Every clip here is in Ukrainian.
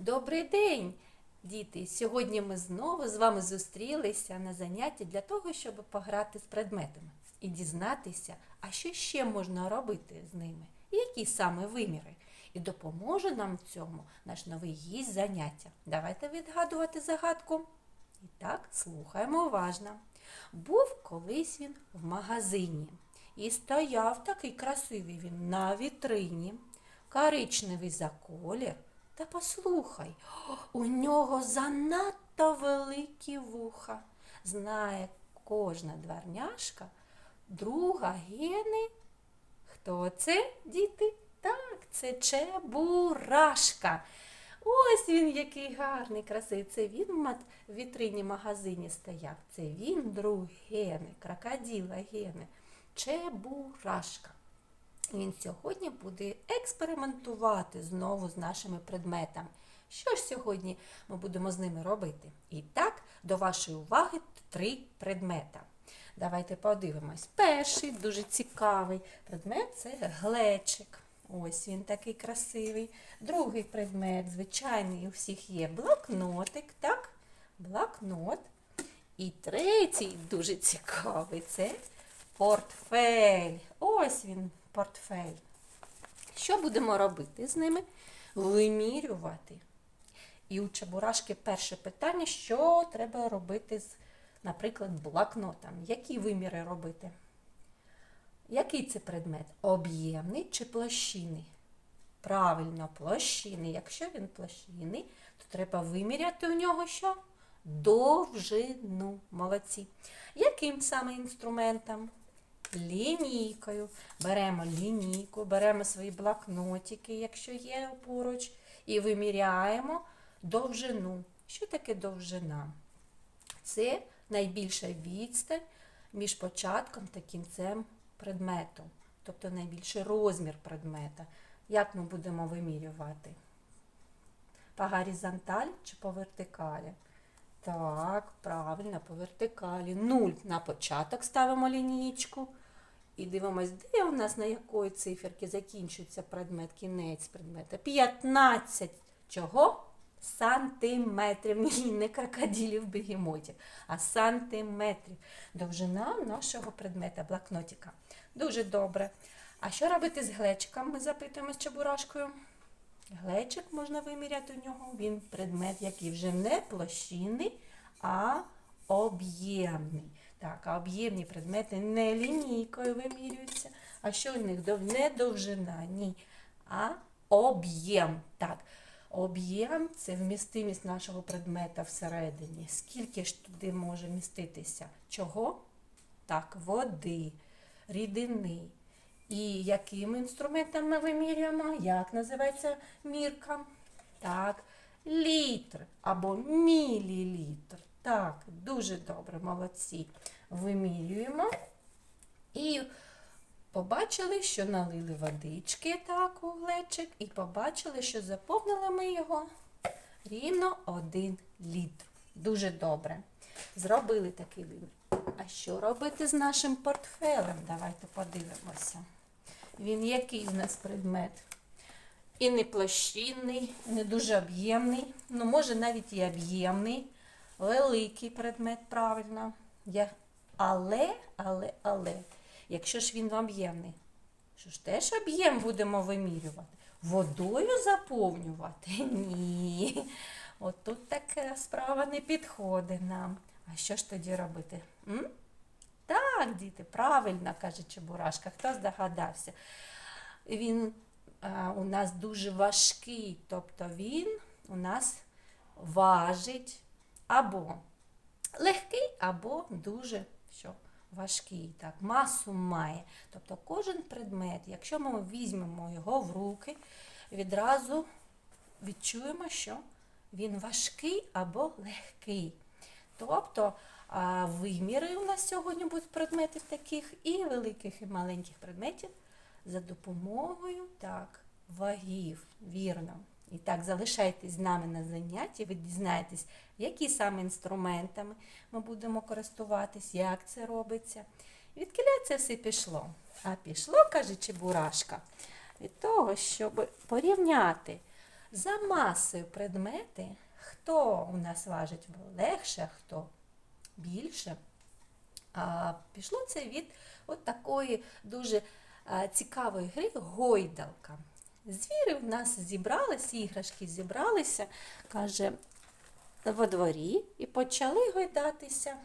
Добрий день, діти! Сьогодні ми знову з вами зустрілися на занятті для того, щоб пограти з предметами і дізнатися, а що ще можна робити з ними, які саме виміри. І допоможе нам в цьому наш новий гість заняття. Давайте відгадувати загадку. І так, слухаємо уважно. Був колись він в магазині і стояв такий красивий він на вітрині, коричневий за колір. Та послухай, у нього занадто великі вуха. Знає кожна дворняшка, друга гени. Хто це, діти? Так, це Чебурашка. Ось він який гарний, красивий. Це він в вітрині магазині стояв. Це він, друг гени, крокодила гени. Чебурашка. Він сьогодні буде експериментувати знову з нашими предметами. Що ж сьогодні ми будемо з ними робити? І так, до вашої уваги три предмета. Давайте подивимось. Перший дуже цікавий предмет це глечик. Ось він такий красивий. Другий предмет, звичайний, у всіх є блокнотик, так? Блокнот. І третій дуже цікавий це портфель. Ось він, портфель. Що будемо робити з ними? Вимірювати. І у Чебурашки перше питання, що треба робити з, наприклад, блокнотом. Які виміри робити? Який це предмет? Об'ємний чи площинний? Правильно, площинний. Якщо він площинний, то треба виміряти у нього що? Довжину. Молодці. Яким саме інструментом? Лінійкою. Беремо лінійку, беремо свої блокнотики, якщо є поруч, і виміряємо довжину. Що таке довжина? Це найбільша відстань між початком та кінцем предмету, тобто найбільший розмір предмета. Як ми будемо вимірювати? По горизонталі чи по вертикалі? Так, правильно, по вертикалі. Нуль на початок ставимо лінійку. І дивимось, де у нас на якої циферки закінчується предмет, кінець предмета. 15 чого? Сантиметрів. Ні, не крокодилів бегемотів, а сантиметрів. Довжина нашого предмета, блокнотика. Дуже добре. А що робити з глечиком? Ми запитуємо з чебурашкою. Глечик можна виміряти у нього. Він предмет, який вже не площинний, а об'ємний. Так, а об'ємні предмети не лінійкою вимірюються. А що у них не довжина, ні, а об'єм. Так, об'єм це вмістимість нашого предмета всередині. Скільки ж туди може міститися? Чого? Так, води, рідини. І яким інструментом ми вимірюємо? Як називається мірка? Так, літр або мілілітр. Так, дуже добре, молодці. Вимірюємо. І побачили, що налили водички так у глечик, і побачили, що заповнили ми його рівно один літр. Дуже добре. Зробили такий вимір. А що робити з нашим портфелем? Давайте подивимося. Він який у нас предмет? І не площинний, і не дуже об'ємний. Ну, може, навіть і об'ємний, великий предмет, правильно. Я... Але, але, але, якщо ж він об'ємний, що ж теж об'єм будемо вимірювати? Водою заповнювати? Ні. От тут така справа не підходить нам. А що ж тоді робити? М? Так, діти, правильно каже Чебурашка. Хто здогадався? Він а, у нас дуже важкий, тобто він у нас важить або легкий, або дуже що, важкий. Так, масу має. Тобто кожен предмет, якщо ми візьмемо його в руки, відразу відчуємо, що він важкий або легкий. Тобто виміри у нас сьогодні будуть предметів таких і великих, і маленьких предметів за допомогою так, вагів. Вірно. І так, залишайтесь з нами на занятті, ви дізнаєтесь, які саме інструментами ми будемо користуватись, як це робиться. Від кіля це все пішло. А пішло, каже Чебурашка, від того, щоб порівняти За масою предмети, хто у нас важить легше, хто більше. А, пішло це від от такої дуже цікавої гри гойдалка. Звіри в нас зібралися, іграшки зібралися, каже, во дворі і почали гойдатися.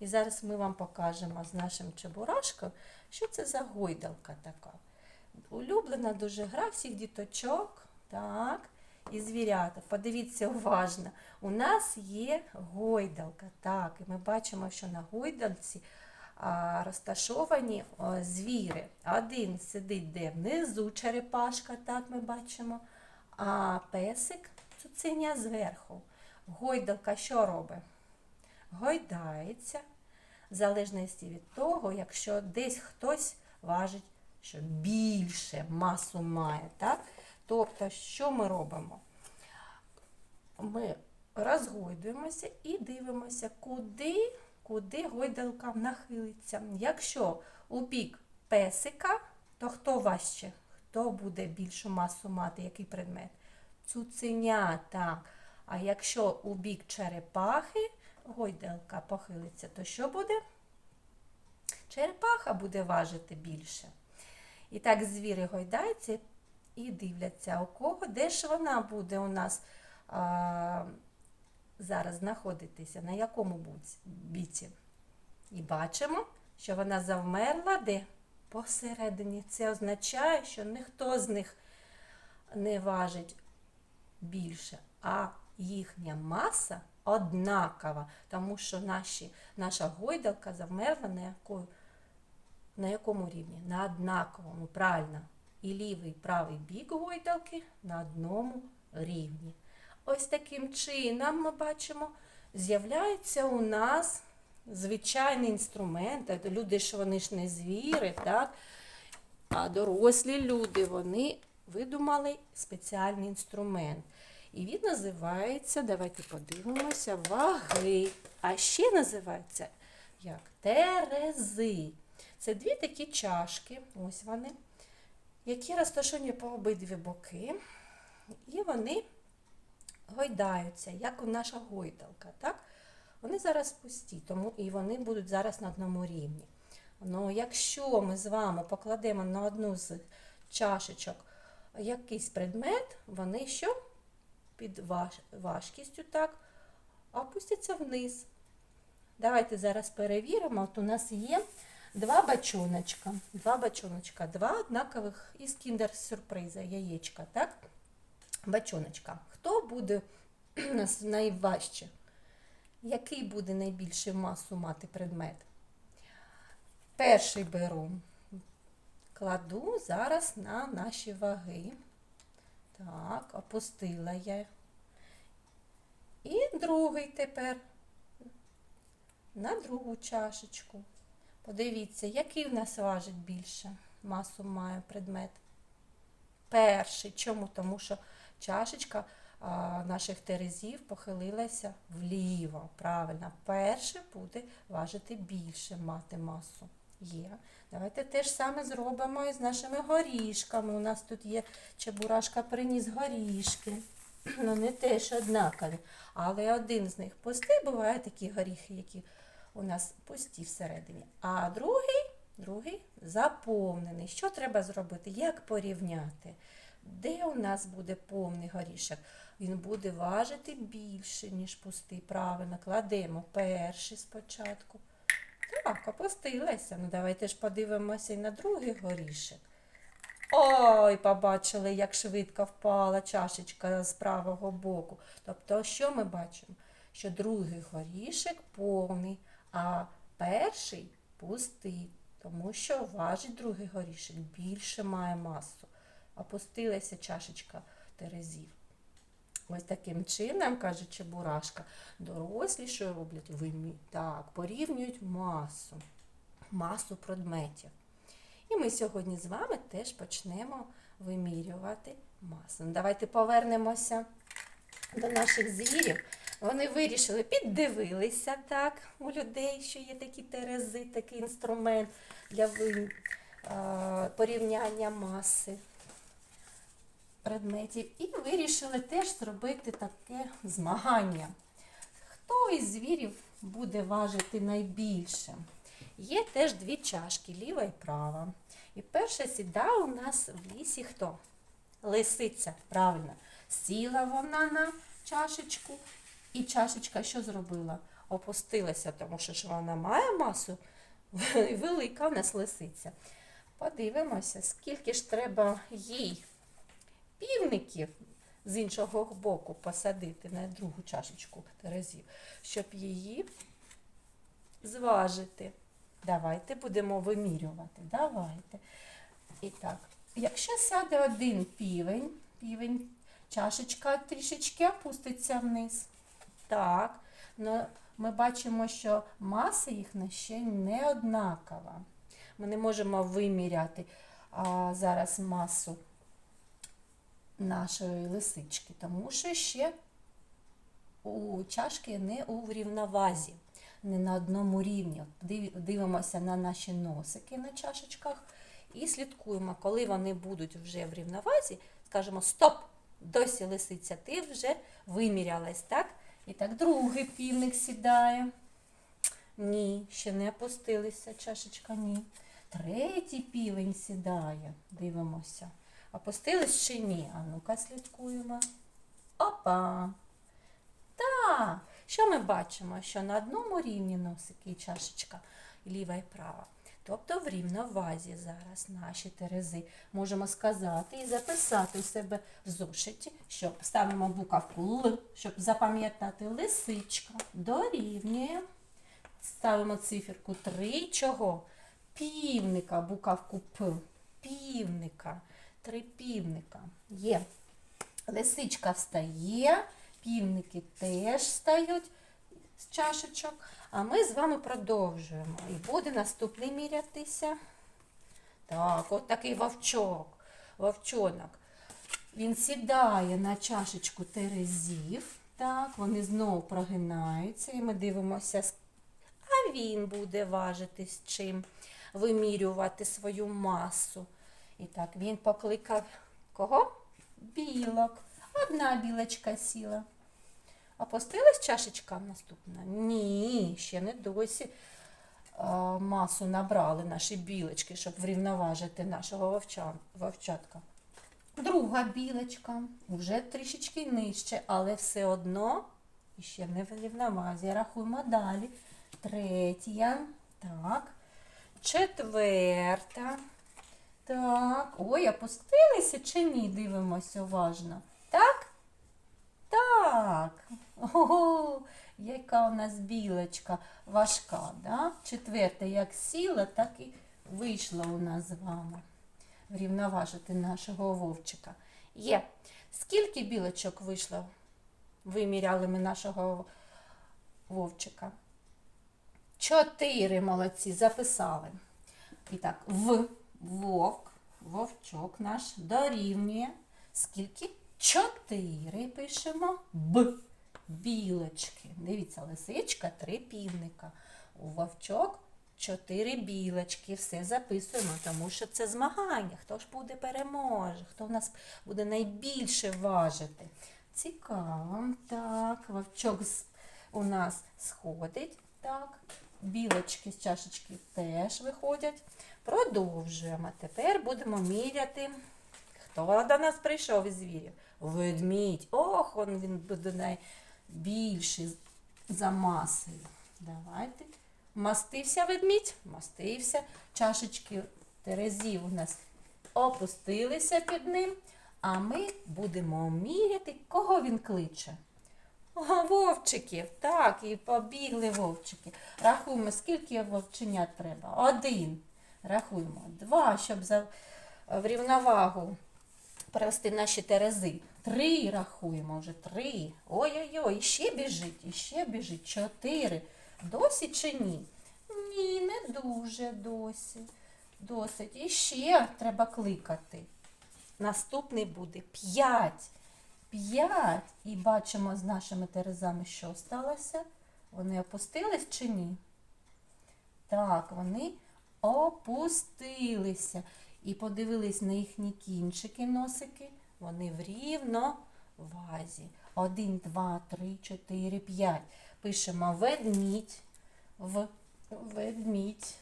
І зараз ми вам покажемо з нашим чебурашком, що це за гойдалка така. Улюблена дуже гра всіх діточок. Так, і звірята. Подивіться уважно. У нас є гойдалка. Так, і ми бачимо, що на гойдалці а, розташовані о, звіри. Один сидить де внизу черепашка, так ми бачимо. А песик цуценя зверху. Гойдалка що робить? Гойдається, в залежності від того, якщо десь хтось важить, що більше масу має. Так? Тобто, що ми робимо? Ми розгойдуємося і дивимося, куди, куди гойдалка нахилиться. Якщо у бік песика, то хто важче? Хто буде більшу масу мати, який предмет? Цуценя, так. А якщо у бік черепахи гойдалка похилиться, то що буде? Черепаха буде важити більше. І так звіри гойдаються і дивляться, у кого, де ж вона буде у нас а, зараз знаходитися, на якому біці. І бачимо, що вона завмерла де? Посередині. Це означає, що ніхто з них не важить більше, а їхня маса однакова, тому що наші, наша гойдалка завмерла на якою на якому рівні? На однаковому, правильно. І лівий, і правий бік гойдалки на одному рівні. Ось таким чином ми бачимо, з'являється у нас звичайний інструмент. Люди ж вони ж не звіри, так? А дорослі люди, вони видумали спеціальний інструмент. І він називається, давайте подивимося, ваги. А ще називається як терези. Це дві такі чашки, ось вони, які розташовані по обидві боки. І вони гойдаються, як у наша гойдалка. Так? Вони зараз пусті, тому і вони будуть зараз на одному рівні. Ну, якщо ми з вами покладемо на одну з чашечок якийсь предмет, вони що? Під важ... важкістю так, опустяться вниз. Давайте зараз перевіримо. От у нас є два бачоночка. Два бачоночка, два однакових із кіндер-сюрприза, яєчка, так? Бачоночка. Хто буде у нас найважче? Який буде найбільшу масу мати предмет? Перший беру. Кладу зараз на наші ваги. Так, опустила я. І другий тепер на другу чашечку. Подивіться, який в нас важить більше масу має предмет. Перший. Чому? Тому що чашечка а, наших терезів похилилася вліво. Правильно, перший буде важити більше мати масу. Є. Давайте те ж саме зробимо і з нашими горішками. У нас тут є чебурашка приніс горішки. Вони теж однакові. Але один з них пустий, буває такі горіхи, які у нас пусті всередині. А другий, другий заповнений. Що треба зробити? Як порівняти? Де у нас буде повний горішок? Він буде важити більше, ніж пустий. Правильно, кладемо перший спочатку. Так, опустилася. Ну, давайте ж подивимося і на другий горішок. Ой, побачили, як швидко впала чашечка з правого боку. Тобто, що ми бачимо? Що другий горішок повний, а перший пустий, тому що важить другий горішок, більше має масу. Опустилася чашечка терезів. Ось таким чином, каже Чебурашка, дорослі що роблять? Вимі... Так, порівнюють масу, масу предметів. І ми сьогодні з вами теж почнемо вимірювати масу. Ну, Давайте повернемося до наших звірів. Вони вирішили, піддивилися так у людей, що є такі терези, такий інструмент для порівняння маси. Предметів і вирішили теж зробити таке змагання. Хто із звірів буде важити найбільше? Є теж дві чашки, ліва і права. І перша сідає у нас в лісі хто? Лисиця, правильно. Сіла вона на чашечку, і чашечка що зробила? Опустилася, тому що ж вона має масу, велика у нас лисиця. Подивимося, скільки ж треба їй півників з іншого боку посадити на другу чашечку терезів, щоб її зважити. Давайте будемо вимірювати. Давайте. І так, якщо сяде один півень, півень, чашечка трішечки опуститься вниз. Так, но ми бачимо, що маса їхня ще не однакова. Ми не можемо виміряти а, зараз масу нашої лисички, тому що ще у чашки не у рівновазі, не на одному рівні. Дивимося на наші носики на чашечках і слідкуємо, коли вони будуть вже в рівновазі, скажемо стоп! Досі лисиця, ти вже вимірялась, так? І так другий півник сідає. Ні, ще не опустилися чашечка, ні. Третій півень сідає. Дивимося. Опустились чи ні? А ну-ка слідкуємо. Опа! Так. Що ми бачимо? Що на одному рівні носики і чашечка ліва і права. Тобто в рівновазі зараз наші терези. Можемо сказати і записати у себе в зошиті, що ставимо буковку Л, щоб запам'ятати лисичка дорівнює. Ставимо циферку 3. Чого? Півника, буковку П. Півника. Три півника. Є. Лисичка встає, півники теж встають з чашечок. А ми з вами продовжуємо. І буде наступний мірятися. Так, от такий вовчок, вовчонок. Він сідає на чашечку терезів. Так, вони знову прогинаються, і ми дивимося, а він буде важити з чим, вимірювати свою масу. І так, він покликав кого? Білок. Одна білочка сіла. Опустилась чашечка наступна? Ні, ще не досі а, масу набрали наші білочки, щоб врівноважити нашого вовча, вовчатка. Друга білочка вже трішечки нижче, але все одно ще не в рівновазі. Рахуємо далі. Третя. Так. Четверта. Так. Ой, опустилися чи ні? Дивимося уважно. Так? Так. Ого, яка у нас білочка важка, да? Четверта як сіла, так і вийшла у нас з вами. Врівноважити нашого вовчика. Є. Скільки білочок вийшло? Виміряли ми нашого вовчика. Чотири молодці, записали. І так, в вовк, вовчок наш дорівнює. Скільки? Чотири пишемо. Б. Білочки. Дивіться, лисичка, три півника. У вовчок чотири білочки. Все записуємо, тому що це змагання. Хто ж буде переможе? Хто в нас буде найбільше важити? Цікаво. Так, вовчок у нас сходить. Так, білочки з чашечки теж виходять. Продовжуємо. Тепер будемо міряти. Хто до нас прийшов із звірів? Ведмідь. Ох, он він буде найбільший за масою. Давайте. Мастився ведмідь? Мастився. Чашечки терезів у нас опустилися під ним. А ми будемо міряти, кого він кличе. О, вовчиків, так, і побігли вовчики. Рахуємо, скільки вовченят треба. Один. Рахуємо. Два, щоб за... в рівновагу привести наші терези. Три рахуємо вже. Три. Ой-ой-ой, ще біжить, і ще біжить. Чотири. Досі чи ні? Ні, не дуже досі. Досить. І ще треба кликати. Наступний буде п'ять. П'ять. І бачимо з нашими терезами, що сталося. Вони опустились чи ні? Так, вони опустилися. І подивились на їхні кінчики, носики. вони в рівновазі. Один, два, три, чотири, п'ять. Пишемо ведмідь в ведмідь.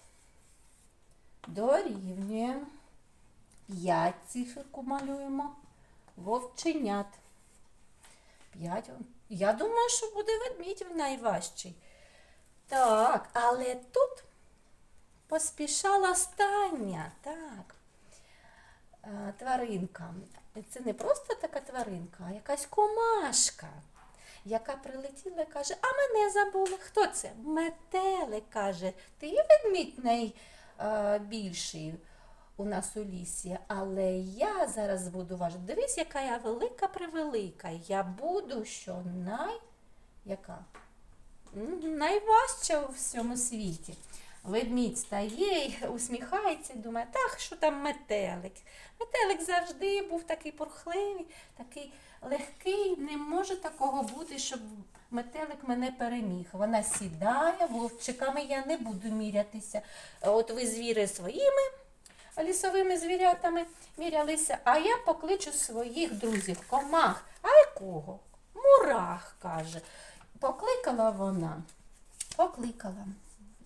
Дорівнює. П'ять циферку малюємо. Вовченят. П'ять. Я думаю, що буде ведмідь найважчий. Так, але тут поспішала остання. Так. Е, Тваринка. Це не просто така тваринка, а якась комашка, яка прилетіла і каже, а мене забули. Хто це? Метелик каже, ти ведмідь найбільший у нас у лісі, але я зараз буду важити. Дивись, яка я велика превелика. Я буду що най... Яка? Найважча у всьому світі. Ведмідь стає, і усміхається думає, так, що там метелик. Метелик завжди був такий порхливий, такий легкий, не може такого бути, щоб метелик мене переміг. Вона сідає, вовчиками я не буду мірятися. От ви звіри своїми лісовими звірятами мірялися, а я покличу своїх друзів, комах. А якого? Мурах, каже. Покликала вона, покликала.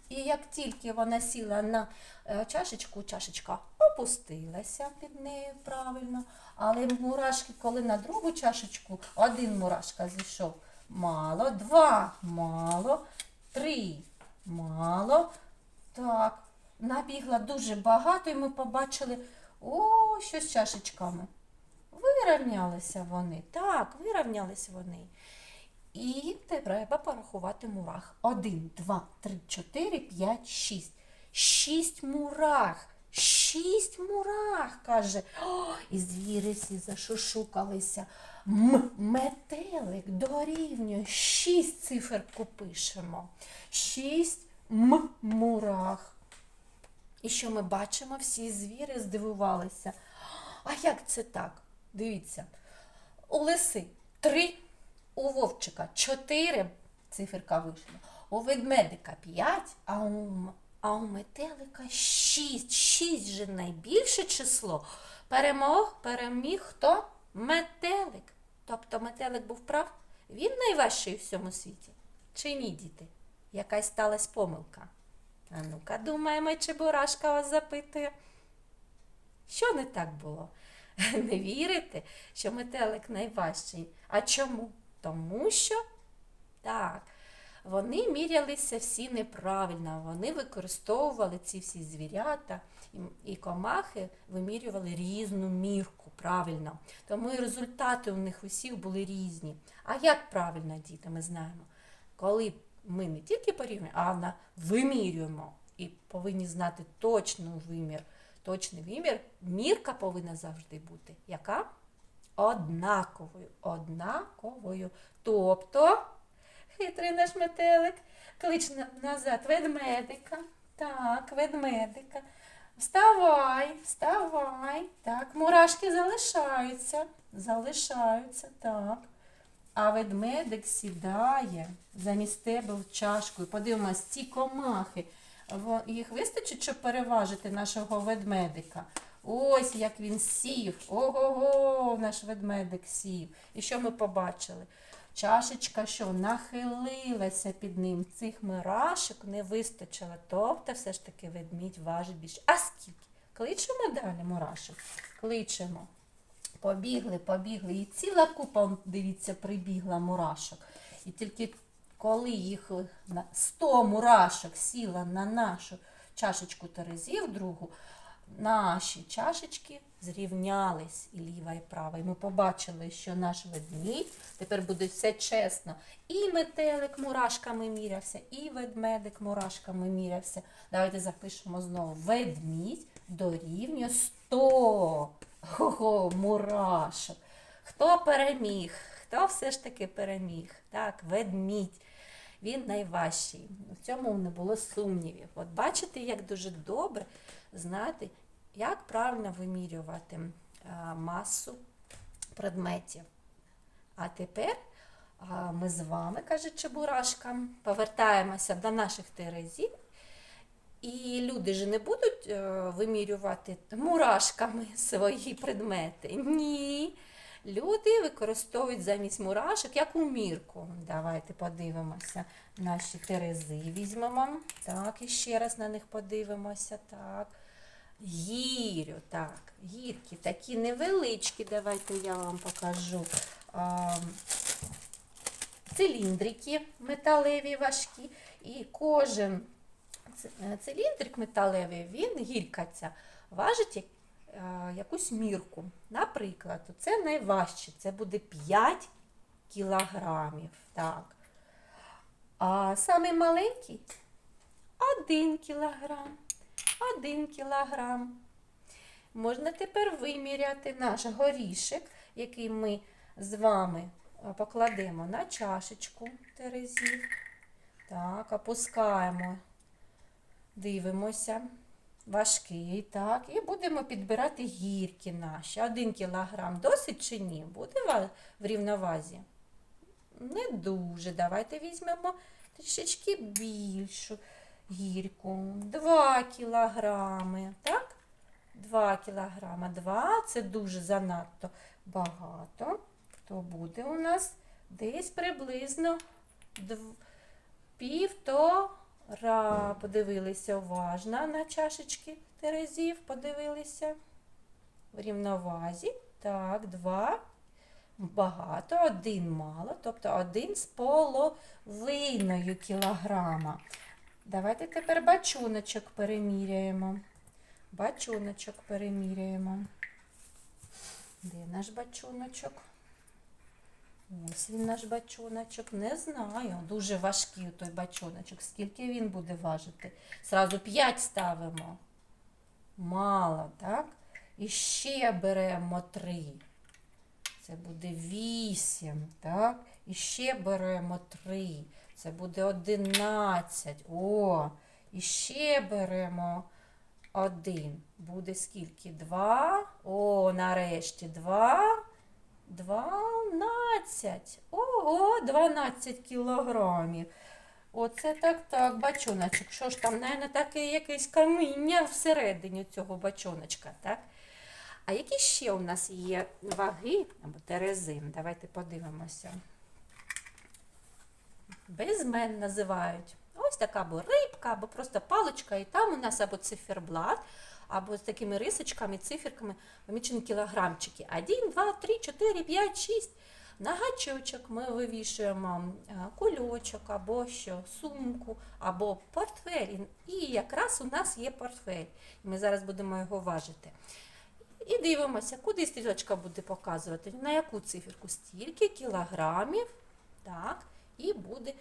І як тільки вона сіла на е, чашечку, чашечка опустилася під нею правильно. Але мурашки, коли на другу чашечку, один мурашка зійшов, мало, два мало, три мало. Так, набігла дуже багато, і ми побачили, о, що з чашечками. Вирівнялися вони. Так, вирівнялися вони. І треба порахувати мурах. Один, два, три, чотири, п'ять, шість. Шість мурах. Шість мурах, каже. О, і звіри всі зашушукалися. М, метелик дорівнює. Шість циферку пишемо. Шість м мурах. І що ми бачимо? Всі звіри здивувалися. А як це так? Дивіться. У лиси три, у вовчика чотири, циферка вийшла, у ведмедика п'ять, а у, а у метелика шість. Шість же найбільше число. Перемог, переміг хто? Метелик. Тобто метелик був прав? Він найважчий у всьому світі. Чи ні, діти? Якась сталася помилка. А ну-ка, думаємо, чи Бурашка вас запитує. Що не так було? Не вірите, що метелик найважчий. А чому? Тому що так, вони мірялися всі неправильно, вони використовували ці всі звірята і, комахи вимірювали різну мірку правильно. Тому і результати у них усіх були різні. А як правильно, діти, ми знаємо, коли ми не тільки порівнюємо, а вимірюємо і повинні знати точний вимір. Точний вимір, мірка повинна завжди бути. Яка? Однаковою. Однаковою. Тобто, хитрий наш метелик, клич назад ведмедика. Так, ведмедика. Вставай, вставай. Так, мурашки залишаються. Залишаються, так. А ведмедик сідає замість тебе в чашку. І подивимось, ці комахи. Їх вистачить, щоб переважити нашого ведмедика. Ось як він сів. Ого-го, наш ведмедик сів. І що ми побачили? Чашечка що нахилилася під ним. Цих мурашок не вистачило. Тобто все ж таки ведмідь важить більше. А скільки? Кличемо далі мурашок? Кличемо. Побігли, побігли. І ціла купа, дивіться, прибігла мурашок. І тільки коли їх 100 мурашок сіла на нашу чашечку терезів другу, наші чашечки зрівнялись і ліва, і права. І ми побачили, що наш ведмідь тепер буде все чесно. І метелик мурашками мірявся, і ведмедик мурашками мірявся. Давайте запишемо знову. Ведмідь дорівнює 100. Ого, мурашок. Хто переміг? Хто все ж таки переміг? Так, ведмідь. Він найважчий. В цьому не було сумнівів. От бачите, як дуже добре знати, як правильно вимірювати а, масу предметів. А тепер а, ми з вами, каже Чебурашка, повертаємося до наших терезів. І люди ж не будуть е, вимірювати мурашками свої предмети. Ні. люди використовують замість мурашок як умірку. Давайте подивимося. Наші терези візьмемо. Так, і ще раз на них подивимося. Так. Гірю, так, гірки такі невеличкі. Давайте я вам покажу. А, циліндрики металеві важкі. І кожен циліндрик металевий, він гірка ця, важить е, якусь мірку. Наприклад, це найважче, це буде 5 кілограмів. Так. А самий маленький 1 кілограм. 1 кілограм. Можна тепер виміряти наш горішок, який ми з вами е, покладемо на чашечку терезів. Так, опускаємо, дивимося. Важкий, так, і будемо підбирати гірки наші. Один кілограм досить чи ні? Буде в рівновазі? Не дуже. Давайте візьмемо трішечки більшу гірку. Два кілограми, так? 2 кілограма. 2 це дуже занадто багато. То буде у нас десь приблизно дв... півтора. Подивилися уважно на чашечки терезів, подивилися. В рівновазі. Так, 2. Багато, один мало, тобто один з половиною кілограма. Давайте тепер бачуночок переміряємо. Бачуночок переміряємо. Де наш бачуночок? Ось він наш бачуночок. Не знаю. Дуже важкий той бачуночок. Скільки він буде важити? Зразу 5 ставимо. Мало, так? І ще беремо 3. Це буде 8, так? І ще беремо 3. Це буде 11. О, і ще беремо 1. Буде скільки? 2. О, нарешті 2. 12. Ого, 12 кілограмів. Оце так, так, бачоночок. Що ж там, навіть таке якесь каміння всередині цього бачоночка, так? А які ще у нас є ваги або терези? Давайте подивимося. Безмен називають. Ось така або рибка, або просто паличка, і там у нас або циферблат, або з такими рисочками, циферками помічені кілограмчики. 1, 2, 3, 4, 5, 6. На гачочок ми вивішуємо е, кульочок, або що, сумку, або портфель. І якраз у нас є портфель. Ми зараз будемо його важити. І дивимося, куди стрілочка буде показувати, на яку циферку, стільки кілограмів, так, і буде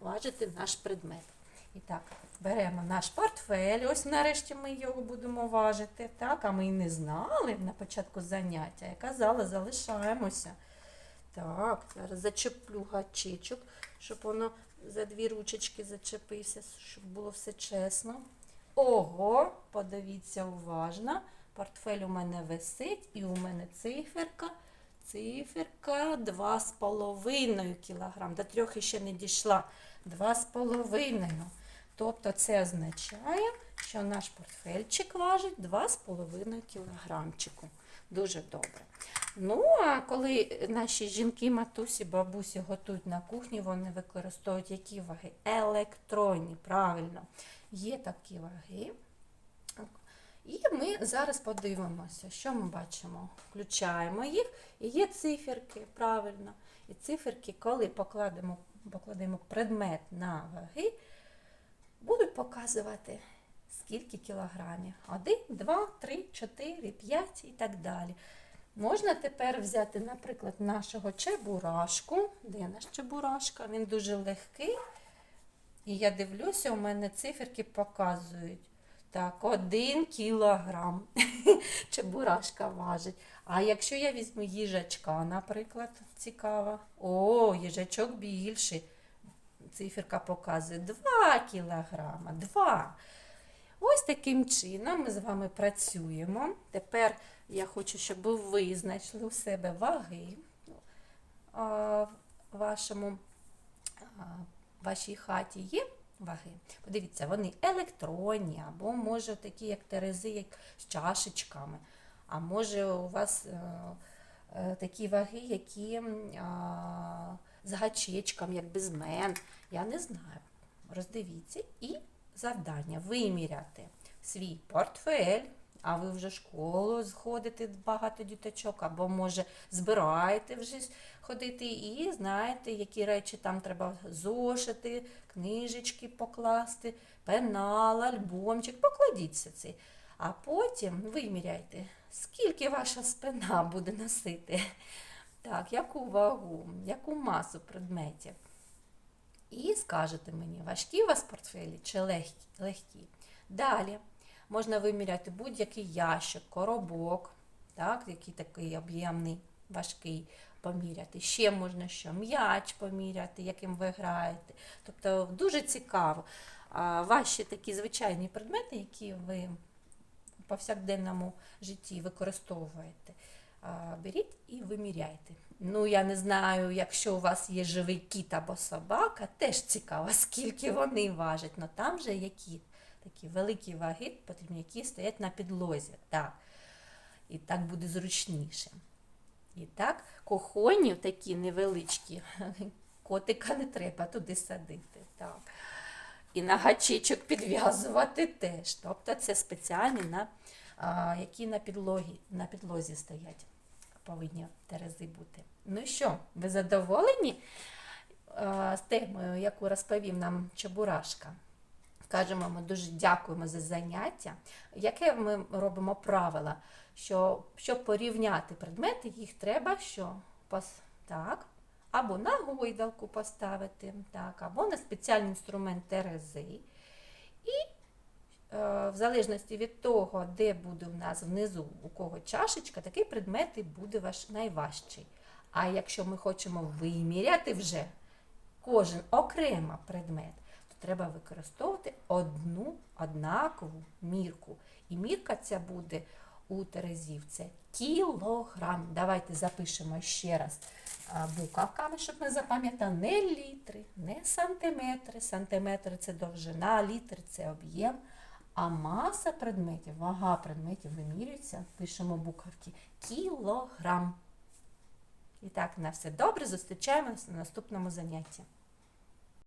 важити наш предмет. І так, беремо наш портфель, ось нарешті ми його будемо важити, так, а ми й не знали на початку заняття. Я казала, залишаємося. Так, зараз зачеплю гачечок, щоб воно за дві ручечки зачепився, щоб було все чесно. Ого, подивіться уважно. Портфель у мене висить, і у мене циферка. Циферка 2,5 кг. До трьох ще не дійшла. 2,5. Тобто це означає, що наш портфельчик важить 2,5 кілограмчику. Дуже добре. Ну, а коли наші жінки, матусі, бабусі готують на кухні, вони використовують які ваги? Електронні, правильно. Є такі ваги. І ми зараз подивимося, що ми бачимо. Включаємо їх, і є циферки, правильно. І циферки, коли покладемо, покладемо предмет на ваги, будуть показувати, скільки кілограмів. Один, два, три, чотири, п'ять і так далі. Можна тепер взяти, наприклад, нашого чебурашку. Де наш чебурашка? Він дуже легкий. І я дивлюся, у мене циферки показують. Так, один кілограм чебурашка важить. А якщо я візьму їжачка, наприклад, цікаво. О, їжачок більший. Циферка показує 2 кілограма. 2. Ось таким чином ми з вами працюємо. Тепер я хочу, щоб ви знайшли у себе ваги в вашому, а, вашій хаті є ваги. Подивіться, вони електронні, або може такі, як терези, як з чашечками. А може у вас е, е, такі ваги, які з гачечком, як безмен. Я не знаю. Роздивіться і завдання виміряти свій портфель. А ви вже в школу сходите багато діточок, або може збираєте вже ходити і знаєте, які речі там треба зошити, книжечки покласти, пенал, альбомчик, покладіть все це. А потім виміряйте, скільки ваша спина буде носити, так, яку вагу, яку масу предметів. І скажете мені, важкі у вас портфелі чи легкі? Далі можна виміряти будь-який ящик, коробок, так, який такий об'ємний, важкий поміряти. Ще можна що? М'яч поміряти, яким ви граєте. Тобто дуже цікаво. Ваші такі звичайні предмети, які ви в повсякденному житті використовуєте. Беріть і виміряйте. Ну, я не знаю, якщо у вас є живий кіт або собака, теж цікаво, скільки вони важать. Ну там же які такі великі ваги потрібні, які стоять на підлозі. Так. І так буде зручніше. І так, кохонів такі невеличкі, котика не треба туди садити. Так. І на гачечок підв'язувати теж. Тобто це спеціальні, на, які на підлогі, на підлозі стоять. Повинні терези бути. Ну що, ви задоволені з темою, яку розповів нам Чебурашка? Кажемо, ми дуже дякуємо за заняття. Яке ми робимо правило? Що, щоб порівняти предмети, їх треба що? Так, або на гойдалку поставити, так, або на спеціальний інструмент терези. І в залежності від того, де буде у нас внизу у кого чашечка, такий предмет і буде ваш найважчий. А якщо ми хочемо виміряти вже кожен окремо предмет, то треба використовувати одну однакову мірку. І мірка ця буде у терезів. Це кілограм. Давайте запишемо ще раз буковками, щоб ми запам'ятали. Не літри, не сантиметри. Сантиметри це довжина, літр це об'єм. А маса предметів, вага предметів вимірюється, пишемо буковки кілограм. І так, на все добре, зустрічаємося на наступному занятті.